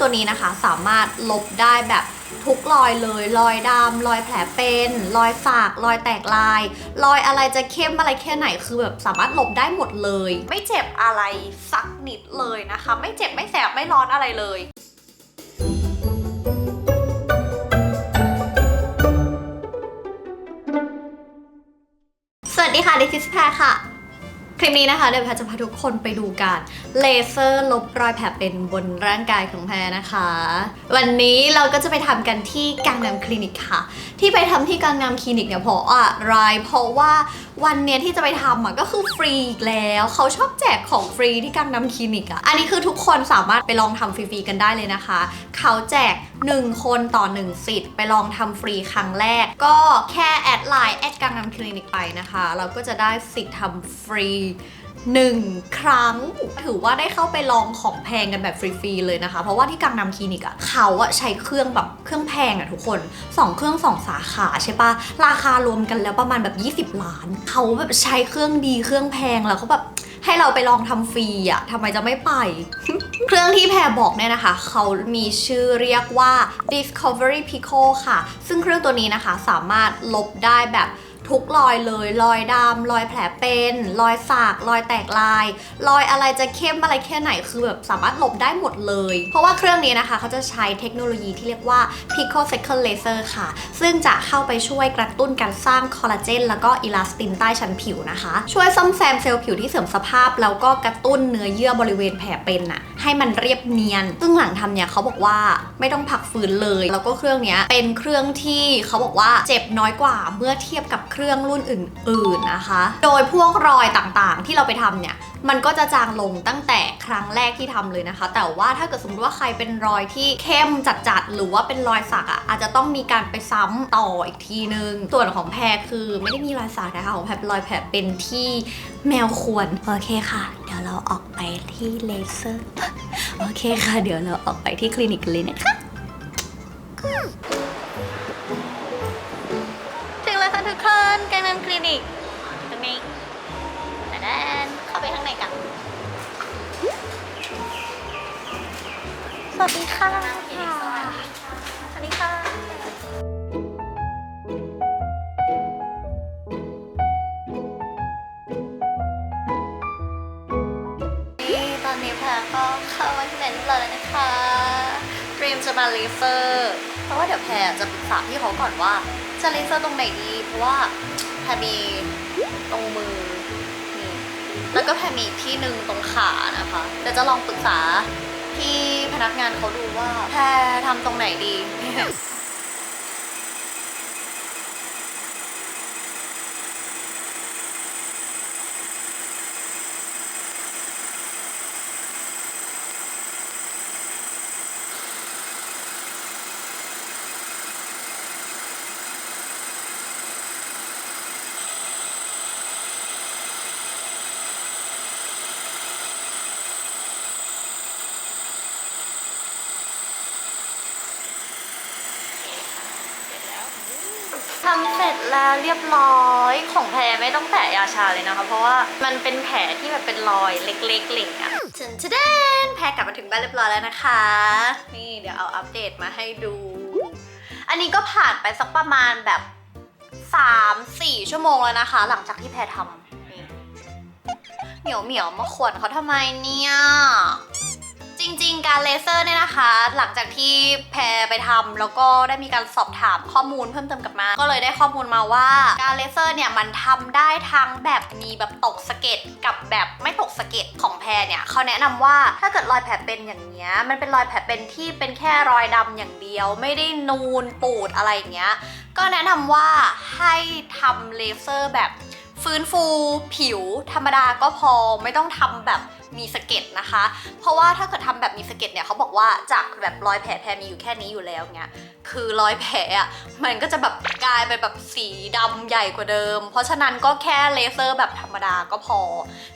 ตัวนี้นะคะ สามารถลบได้แบบทุกรอยเลยรอยดำรอยแผลเป็นรอยสากรอยแตกลายรอยอะไรจะเข้มอะไรแค่ไหนคือแบบสามารถลบได้หมดเลย ไม่เจ็บอะไรสักนิดเลยนะคะ ไม่เจ็บไม่แสบไม่ร้อนอะไรเลยสวัสดีค่ะดิซิสแพรค่ะ คลิปนี้นะคะเดี๋ยวแพจะพาทุกคนไปดูการเลเซอร์ลบรอยแผลเป็นบนร่างกายของแพนะคะ วันนี้เราก็จะไปทำกันที่กังนำคลินิกค่ะ ที่ไปทำที่กังนำคลินิกเนี่ยเพราะอะไรเพราะว่า วันเนี้ยที่จะไปทำอะก็คือฟรีอีกแล้วเขาชอบแจกของฟรีที่กังนำคลินิกอะอันนี้คือทุกคนสามารถไปลองทำฟรีๆกันได้เลยนะคะ เขาแจก 1 คนต่อ 1 สิทธิ์ ไปลองทำฟรีครั้งแรก ก็แค่แอดไลน์แอดกังนำคลินิกไปนะคะ เราก็จะได้สิทธิ์ทำฟรี หนึ่งครั้ง ถือว่าได้เข้าไปลองของแพงกันแบบฟรีๆเลยนะคะ เพราะว่าที่กังนำคลินิกอะเขาอะใช้เครื่องแบบเครื่องแพงอะทุกคน 2 เครื่อง 2 สาขาใช่ปะราคารวมกันแล้วประมาณแบบ 20 ล้าน เขาแบบใช้เครื่องดีเครื่องแพงแล้วเขาแบบให้เราไปลองทำฟรีอะทำไมจะไม่ไป เครื่องที่แพรบอกเนี่ยนะคะ เขามีชื่อเรียกว่า Discovery Pico ค่ะ ซึ่งเครื่องตัวนี้นะคะสามารถลบได้แบบ ทุกรอยเลย รอยดำรอยแผลเป็นรอยสากรอยแตกลาย รอยอะไรจะเข้มอะไรแค่ไหนคือแบบสามารถลบได้หมดเลย เพราะว่าเครื่องนี้นะคะ เขาจะใช้เทคโนโลยีที่เรียกว่า Pico Second Laser ค่ะ ซึ่งจะเข้าไปช่วยกระตุ้นการสร้างคอลลาเจนแล้วก็อิลาสตินใต้ชั้นผิวนะคะ ช่วยซ่อมแซมเซลล์ผิวที่เสื่อมสภาพ แล้วก็กระตุ้นเนื้อเยื่อบริเวณแผลเป็นน่ะให้มันเรียบเนียน ซึ่งหลังทำเนี่ยเขาบอกว่าไม่ต้องพักฟื้นเลย แล้วก็เครื่องนี้เป็นเครื่องที่เขาบอกว่าเจ็บน้อยกว่าเมื่อเทียบกับเครื่องรุ่นอื่นๆนะคะ โดยพวกรอยต่างๆ ที่เราไปทำเนี่ยมันก็จะจางลงตั้งแต่ครั้งแรกที่ทำเลยนะคะ แต่ว่าถ้าเกิดสมมติว่าใครเป็นรอยที่เข้มจัดๆ หรือว่าเป็นรอยสักอะอาจจะต้องมีการไปซ้ำต่ออีกทีนึง ส่วนของแพรคือไม่ได้มีรอยสักนะคะของแพรเป็นรอยแผลเป็นที่แมวควรโอเคค่ะ เดี๋ยวเราออกไปที่เลเซอร์ โอเคค่ะ เดี๋ยวเราออกไปที่คลินิกเลยนะคะ ทุกคนกังนันคลินิกตรงนี้แต่แดนเข้าไปข้างในกัน สวัสดีค่ะ สวัสดีค่ะ นี่ตอนนี้แพรก็เข้ามาที่เลนส์แล้วนะคะเตรียมจะมาเลเซอร์ เพราะว่าเดี๋ยวแพรจะปรึกษาพี่เขาก่อนว่า จะเลเซอร์ตรงไหนดีเพราะว่าแพรมีตรงมือนี่แล้วก็แพรมีอีกที่หนึ่งตรงขานะคะเดี๋ยวจะลองปรึกษาพี่พนักงานเขาดูว่าแพรทำตรงไหนดี ทำเสร็จแล้วเรียบร้อยของแพรไม่ต้องแปะยาชาเลยนะคะ เพราะว่ามันเป็นแผลที่แบบเป็นรอยเล็กๆอะไรอย่างเงี้ยถึงจะเดนแพรกลับมาถึงบ้านเรียบร้อยแล้วนะคะ นี่เดี๋ยวเอาอัปเดตมาให้ดู อันนี้ก็ผ่านไปสักประมาณแบบ 3-4 ชั่วโมงแล้วนะคะ หลังจากที่แพรทำนี่เหมียวเหมียวมาขวนเขาทำไมเนี่ย จริงๆ การเลเซอร์เนี่ยนะคะ หลังจากที่แพรไปทำแล้วก็ได้มีการสอบถามข้อมูลเพิ่มเติมกลับมา ก็เลยได้ข้อมูลมาว่า การเลเซอร์เนี่ยมันทำได้ทั้งแบบมีแบบตกสะเก็ดกับแบบไม่ตกสะเก็ดของแพรเนี่ยเขาแนะนำว่าถ้าเกิดรอยแผลเป็นอย่างเงี้ยมันเป็นรอยแผลเป็นที่เป็นแค่รอยดำอย่างเดียว ไม่ได้นูนปูดอะไรอย่างเงี้ยก็แนะนำว่าให้ทำเลเซอร์แบบ ฟื้นฟูผิวธรรมดาก็พอไม่ต้องทำแบบมีสะเก็ดนะคะ เพราะว่าถ้าเกิดทำแบบมีสะเก็ดเนี่ยเขาบอกว่าจากแบบรอยแผลแผลมีอยู่แค่นี้อยู่แล้วเนี่ยคือรอยแผลอะมันก็จะแบบกลายเป็นแบบสีดำใหญ่กว่าเดิม เพราะฉะนั้นก็แค่เลเซอร์แบบธรรมดาก็พอ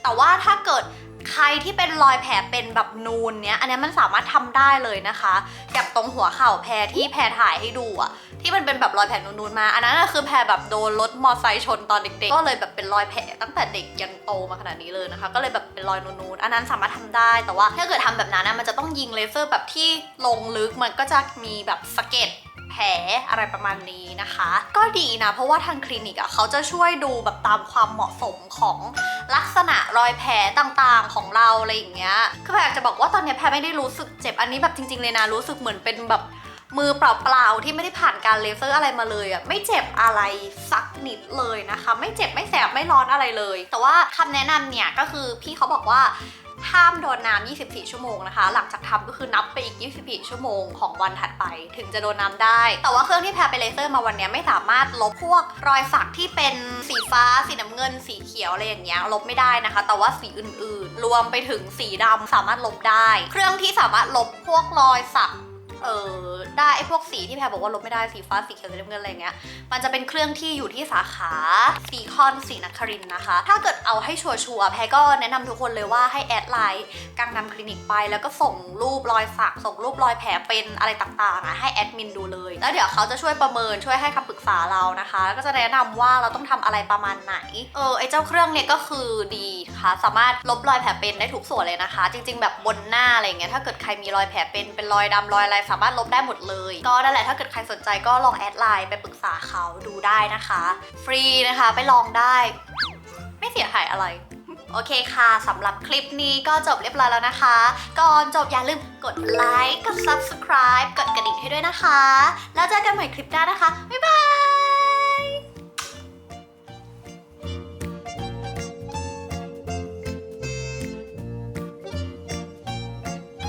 แต่ว่าถ้าเกิดใครที่เป็นรอยแผลเป็นแบบนูนเนี้ย อันนี้มันสามารถทำได้เลยนะคะอย่างตรงหัวเข่าแพรที่แพรถ่ายให้ดูอะ ที่มันเป็นแบบรอยแผลนูนๆมา อันนั้นคือแพรแบบโดนรถมอไซค์ชนตอนเด็กๆ ก็เลยแบบเป็นรอยแผลตั้งแต่เด็กยันโตมาขนาดนี้เลยนะคะ ก็เลยแบบเป็นรอยนูนๆ อันนั้นสามารถทำได้ แต่ว่าถ้าเกิดทำแบบนั้นนะมันจะต้องยิงเลเซอร์แบบที่ลงลึก มันก็จะมีแบบสะเก็ดแผลอะไรประมาณนี้นะคะ ก็ดีนะ เพราะว่าทางคลินิกอะเขาจะช่วยดูแบบตามความเหมาะสมของลักษณะรอยแผลต่างๆของเราอะไรอย่างเงี้ย คือแพรอยากจะบอกว่าตอนเนี้ยแพรไม่ได้รู้สึกเจ็บอันนี้แบบจริง ๆ เลยนะรู้สึกเหมือนเป็นแบบ มือเปล่าๆที่ไม่ได้ผ่านการเลเซอร์อะไรมาเลยอะไม่เจ็บอะไรสักนิดเลยนะคะ ไม่เจ็บไม่แสบไม่ร้อนอะไรเลย แต่ว่าคำแนะนำเนี่ยก็คือพี่เขาบอกว่าห้ามโดนน้ำ 24 ชั่วโมงนะคะ หลังจากทำก็คือนับไปอีก 24 ชั่วโมงของวันถัดไป ถึงจะโดนน้ำได้ แต่ว่าเครื่องที่แพรไปเลเซอร์มาวันนี้ไม่สามารถลบพวกรอยสักที่เป็นสีฟ้า สีน้ำเงิน สีเขียวอะไรอย่างเงี้ยลบไม่ได้นะคะ แต่ว่าสีอื่นๆ รวมไปถึงสีดำสามารถลบได้ เครื่องที่สามารถลบพวกรอยสัก เออได้ไอ้พวกสีที่แพรบอกว่าลบไม่ได้สีฟ้าสีเขียวสีน้ำเงินอะไรเงี้ยมันจะเป็นเครื่องที่อยู่ที่สาขาซีคอนสีนครินนะคะ ถ้าเกิดเอาให้ชัวร์ๆแพรก็แนะนำทุกคนเลยว่าให้แอดไลน์กังนำคลินิกไป แล้วก็ส่งรูปรอยสักส่งรูปรอยแผลเป็นอะไรต่างๆอะให้แอดมินดูเลย แล้วเดี๋ยวเขาจะช่วยประเมินช่วยให้คำปรึกษาเรานะคะแล้วก็จะแนะนำว่าเราต้องทำอะไรประมาณไหนเออไอ้เจ้าเครื่องเนี่ยก็คือดีค่ะสามารถลบรอยแผลเป็นได้ทุกส่วนเลยนะคะ จริง ๆ แบบบนหน้าอะไรเงี้ยถ้าเกิดใครมีรอยแผลเป็นเป็นรอยดำรอยอะไรสามารถลบได้หมดเลย ก็นั่นแหละถ้าเกิดใครสนใจก็ลองแอดไลน์ไปปรึกษาเขาดูได้นะคะ ฟรีนะคะไปลองได้ ไม่เสียหายอะไรโอเคค่ะ สำหรับคลิปนี้ก็จบเรียบร้อยแล้วนะคะ ก่อนจบอย่าลืมกดไลค์ กด subscribe กดกระดิ่งให้ด้วยนะคะ แล้วเจอกันใหม่คลิปหน้านะคะ บ๊ายบาย